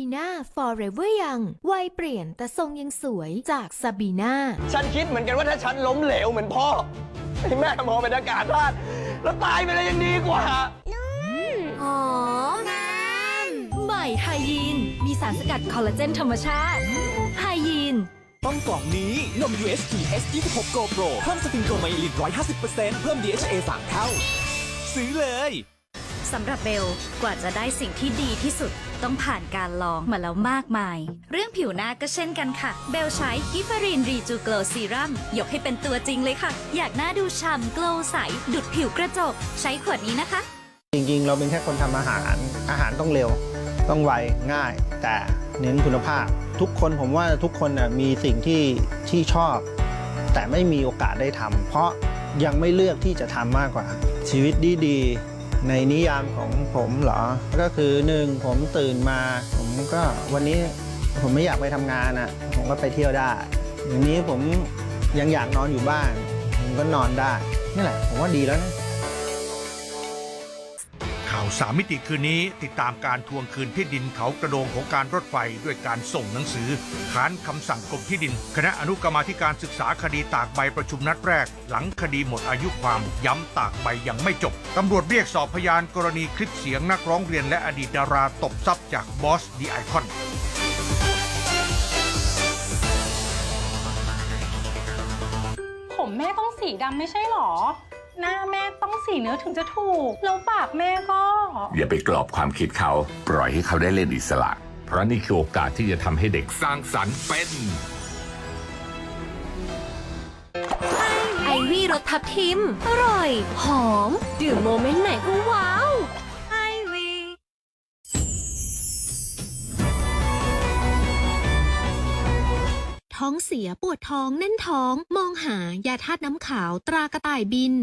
บีน่า forever young วัยเปลี่ยนแต่ทรงยังสวยจากซาบีน่าฉันคิดเหมือนกันว่าถ้าฉันล้มเหลวเหมือนพ่อให้แม่มองเป็นอากาศธาตุแล้วตายไปเลยยังดีกว่าหอมงามใหม่ไฮยีน มีสารสกัดคอลลาเจนธรรมชาติไฮยีนต้องกล่องนี้ นม UHT S26 Go Pro เพิ่มสปริงโกไมลิน150%เพิ่ม DHA 3เท่า ซื้อเลย สำหรับเบลกว่าจะได้สิ่งที่ดีที่สุด ต้องผ่านการลองมาแล้วมากมาย เรื่องผิวหน้าก็เช่นกันค่ะ เบลใช้กิฟรีนรีจูโกลซีรัมยกให้เป็นตัวจริงเลยค่ะ อยากหน้าดูฉ่ำโกลใส ดุดผิวกระจก ใช้ขวดนี้นะคะ จริงๆ เราเป็นแค่คนทำอาหาร อาหารต้องเร็ว ต้องไว ง่าย แต่เน้นคุณภาพ ทุกคนผมว่าทุกคนนะมีสิ่งที่ที่ชอบ แต่ไม่มีโอกาสได้ทำเพราะยังไม่เลือกที่จะทำมากกว่า ชีวิตดีๆ ในนิยามของผมเหรอ ก็คือหนึ่งผมตื่นมา ผมก็วันนี้ผมไม่อยากไปทำงานอะ ผมก็ไปเที่ยวได้อย่างนี้ผมยังอยากนอนอยู่บ้าน ผมก็นอนได้นี่แหละ ผมว่าดีแล้วนะข่าว สามมิติคืนนี้ติดตามการทวงคืนที่ดินเขากระโดงของการรถไฟด้วยการส่งหนังสือค้านคำสั่งกรมที่ดิน คณะอนุกรรมาธิการศึกษาคดีตากใบประชุมนัดแรก หลังคดีหมดอายุความย้ำตากใบยังไม่จบตำรวจเรียกสอบพยานกรณีคลิปเสียงนักร้องเรียนและอดีตดาราตบทรัพย์จากบอสดีไอคอนผมแม่ต้องสีดำไม่ใช่หรอ หน้าแม่ต้องสีเนื้อถึงจะถูก แล้วปากแม่ก็ อย่าไปกรอบความคิดเขา ปล่อยให้เขาได้เล่นอิสระ เพราะนี่คือโอกาสที่จะทำให้เด็กสร้างสรรค์เป็น ไอวี่รสทับทิม อร่อย หอม ดื่มโมเมนต์ไหนก็ว้าว ไอวี่ ท้องเสียปวดท้องแน่นท้อง มองหายาธาตุน้ำขาวตรากระต่ายบิน